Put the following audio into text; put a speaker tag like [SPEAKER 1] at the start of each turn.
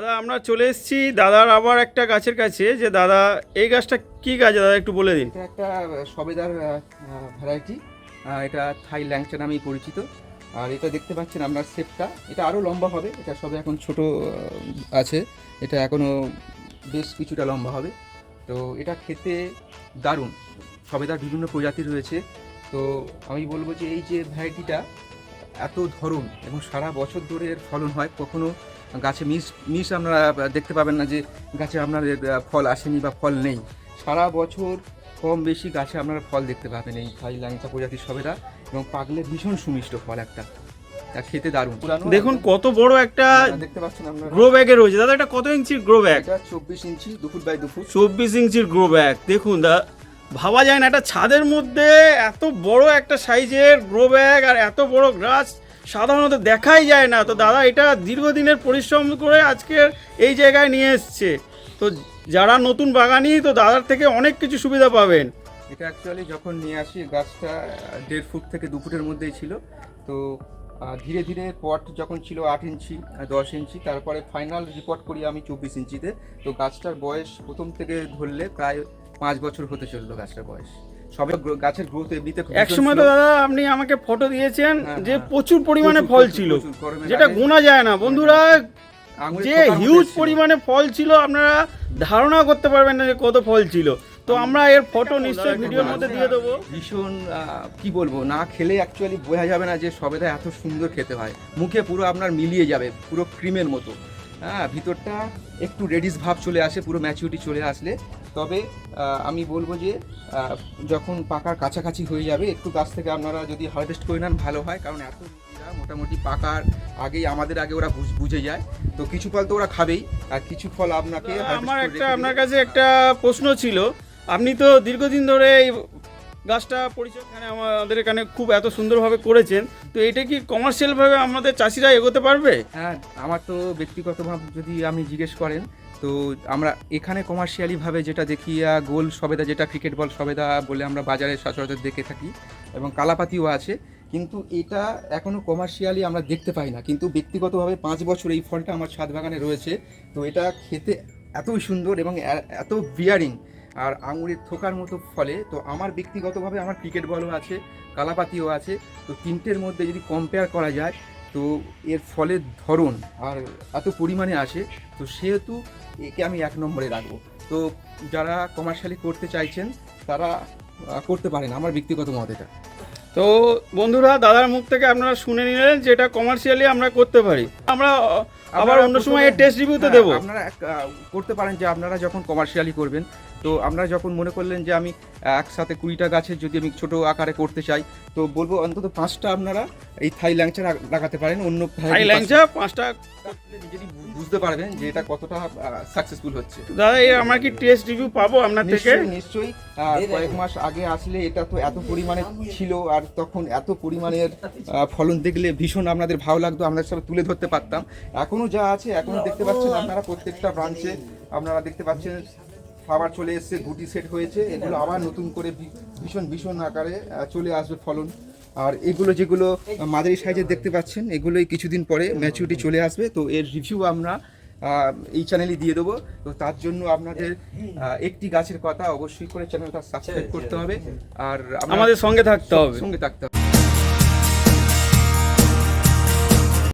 [SPEAKER 1] দাদা, আমরা চলে এসেছি দাদার আবার একটা গাছের কাছে। যে দাদা, এই গাছটা কি গাছ? দাদা, একটু বলে দিন।
[SPEAKER 2] এটা একটা সবেদার ভ্যারাইটি এটা থাই ল্যাংচা নামেই পরিচিত। আর এটা দেখতে পাচ্ছেন আপনার শেপটা। এটা আরও লম্বা হবে। এটা সবে এখন ছোট আছে। এটা এখনও বেশ কিছুটা লম্বা হবে। তো এটা খেতে দারুণ। সবেদার বিভিন্ন প্রজাতি রয়েছে। তো আমি বলব যে এই যে ভ্যারাইটিটা এত ধরন এবং সারা বছর ধরে এর ফলন হয়, কখনো গাছে মিস মিস আপনারা দেখতে পাবেন না যে গাছে আপনাদের ফল আসেনি বা ফল নেই। সারা বছর কম বেশি গাছে আপনারা ফল দেখতে পাবেন এই থাই ল্যাংচা প্রজাতির সবেদা এবং পাকলে ভীষণ সুমিষ্ট ফল একটা। খেতে দারুণ।
[SPEAKER 1] দেখুন কত বড় একটা
[SPEAKER 2] দেখতে পাচ্ছেন আপনারা।
[SPEAKER 1] গ্রো ব্যাগে রয়েছে। দাদা এটা কত ইঞ্চির গ্রো ব্যাগ
[SPEAKER 2] এটা চব্বিশ ইঞ্চি দু বাই দু ফুট।
[SPEAKER 1] চব্বিশ ইঞ্চির গ্রো ব্যাগ দেখুন দা ভাবা যায় না একটা ছাদের মধ্যে এত বড় একটা সাইজের গ্রো ব্যাগ আর এত বড় গাছ। সাধারণত দেখাই যায় না। তো দাদা, এটা দীর্ঘদিনের পরিশ্রম করে আজকের এই জায়গায় নিয়ে এসছে। তো যারা নতুন বাগানি, তো দাদার থেকে অনেক কিছু সুবিধা পাবেন।
[SPEAKER 2] এটা অ্যাকচুয়ালি যখন নিয়ে আসি, গাছটা দেড় ফুট থেকে দু ফুটের মধ্যেই ছিল। তো ধীরে ধীরে পট যখন ছিল আট ইঞ্চি, দশ ইঞ্চি, তারপরে ফাইনাল রিপোর্ট করি আমি চব্বিশ ইঞ্চিতে। তো গাছটার বয়স প্রথম থেকে ধরলে প্রায় পাঁচ বছর হতে চলল গাছটার বয়স। সবে গাছের গ্রোথ এমনিতে
[SPEAKER 1] এক সময় তো দাদা আপনি আমাকে ফটো দিয়েছেন
[SPEAKER 2] হ্যাঁ,
[SPEAKER 1] যে
[SPEAKER 2] হ্যাঁ।
[SPEAKER 1] প্রচুর পরিমাণে ফল ছিল। যেটা গোনা যায় না। বন্ধুরা যে হিউজ পরিমাণে ফল ছিল আপনারা ধারণা করতে পারবেন না যে কত ফল ছিল। তো আমরা এর ফটো নিশ্চয়ই ভিডিওর মধ্যে দিয়ে দেবো।
[SPEAKER 2] ভীষণ আহ, কি বলব না খেলে অ্যাকচুয়ালি বোঝা যাবে না যে সবেদা এত সুন্দর খেতে হয়। মুখে পুরো আপনার মিলিয়ে যাবে পুরো ক্রিমের মতো। হ্যাঁ ভিতরটা একটু রেডিস ভাব চলে আসে পুরো ম্যাচুরিটি চলে আসলে। তবে আমি বলব যে যখন পাকার কাছাকাছি হয়ে যাবে একটু গাছ থেকে আপনারা যদি হারভেস্ট করে নেন ভালো হয়। কারণ এত মোটামুটি পাকার আগেই আমাদের আগে ওরা বুঝ- বুঝে যায়। তো কিছু ফল তো ওরা খাবেই আর কিছু ফল আপনাকে
[SPEAKER 1] আমার একটা আপনার কাছে একটা প্রশ্ন ছিল। আপনি তো দীর্ঘদিন ধরে এই গাছটা পরিচয়, এখানে আমাদের এখানে খুব এত সুন্দরভাবে করেছেন। তো এটা কি কমার্শিয়ালভাবে আমাদের চাষিরা এগোতে পারবে?
[SPEAKER 2] হ্যাঁ আমার তো ব্যক্তিগতভাবে যদি আপনি জিজ্ঞেস করেন, তো আমরা এখানে কমার্শিয়ালিভাবে যেটা দেখি গোল সবেদা যেটা ক্রিকেট বল সবেদা বলে আমরা বাজারে সচরাচর দেখে থাকি, এবং কালাপাতিও আছে, কিন্তু এটা এখনও কমার্শিয়ালি আমরা দেখতে পাই না। কিন্তু ব্যক্তিগতভাবে পাঁচ বছর এই ফলটা আমার ছাদ বাগানে রয়েছে, তো এটা খেতে এতই সুন্দর এবং এত বিয়ারিং আর আঙুরের থোকার মতো ফলে তো আমার ব্যক্তিগতভাবে আমার ক্রিকেট বলও আছে কালাপাতিও আছে তো তিনটের মধ্যে যদি কম্পেয়ার করা যায় তো এর ফলের ধরন আর এত পরিমাণে আসে তো সেহেতু একে আমি এক নম্বরে রাখব। তো যারা কমার্শিয়ালি করতে চাইছেন তারা করতে পারেন আমার ব্যক্তিগত মত এটা।
[SPEAKER 1] তো বন্ধুরা দাদার মুখ থেকে আপনারা শুনে নিলেন যে এটা কমার্শিয়ালি আমরা করতে পারি। আমরা আবার অন্য সময় টেস্ট রিভিউতে দেবো।
[SPEAKER 2] আপনারা করতে পারেন যে আপনারা যখন কমার্শিয়ালি করবেন তো আপনারা যখন মনে করলেন যে আমি একসাথে কুড়িটা গাছের যদি আমি ছোট আকারে করতে চাই তো বলব অন্তত পাঁচটা আপনারা এই থাই ল্যাংচা লাগাতে পারেন অন্য variety
[SPEAKER 1] ল্যাংচা পাঁচটা
[SPEAKER 2] যদি বুঝতে পারবেন যে এটা কতটা সাকসেসফুল হচ্ছে।
[SPEAKER 1] দাদা এই আমরা কি টেস্ট রিভিউ পাবো আপনার থেকে?
[SPEAKER 2] নিশ্চয়ই। কয়েক মাস আগে আসলে এটা তো এত পরিমাণে ছিল আর তখন এত পরিমাণের ফলন দেখলে ভীষণ আপনাদের ভালো লাগতো আপনাদের সাথে তুলে ধরতে পারতাম। এখনও যা আছে এখনও দেখতে পাচ্ছেন আপনারা প্রত্যেকটা ব্রাঞ্চে আপনারা দেখতে পাচ্ছেন খাবার চলে এসেছে গুটি সেট হয়েছে। এগুলো আবার নতুন করে ভীষণ ভীষণ আকারে চলে আসবে ফলন। আর এগুলো যেগুলো মাদারি সাইজের দেখতে পাচ্ছেন এগুলোই কিছুদিন পরে ম্যাচুরিটি চলে আসবে। তো এর রিভিউ আমরা এই চ্যানেলে দিয়ে দেবো। তো তার জন্য আপনাদের একটি গাছের কথা অবশ্যই করে চ্যানেলটা সাবস্ক্রাইব করতে হবে। আর
[SPEAKER 1] আমাদের সঙ্গে থাকতে হবে।
[SPEAKER 2] সঙ্গে থাকতে হবে।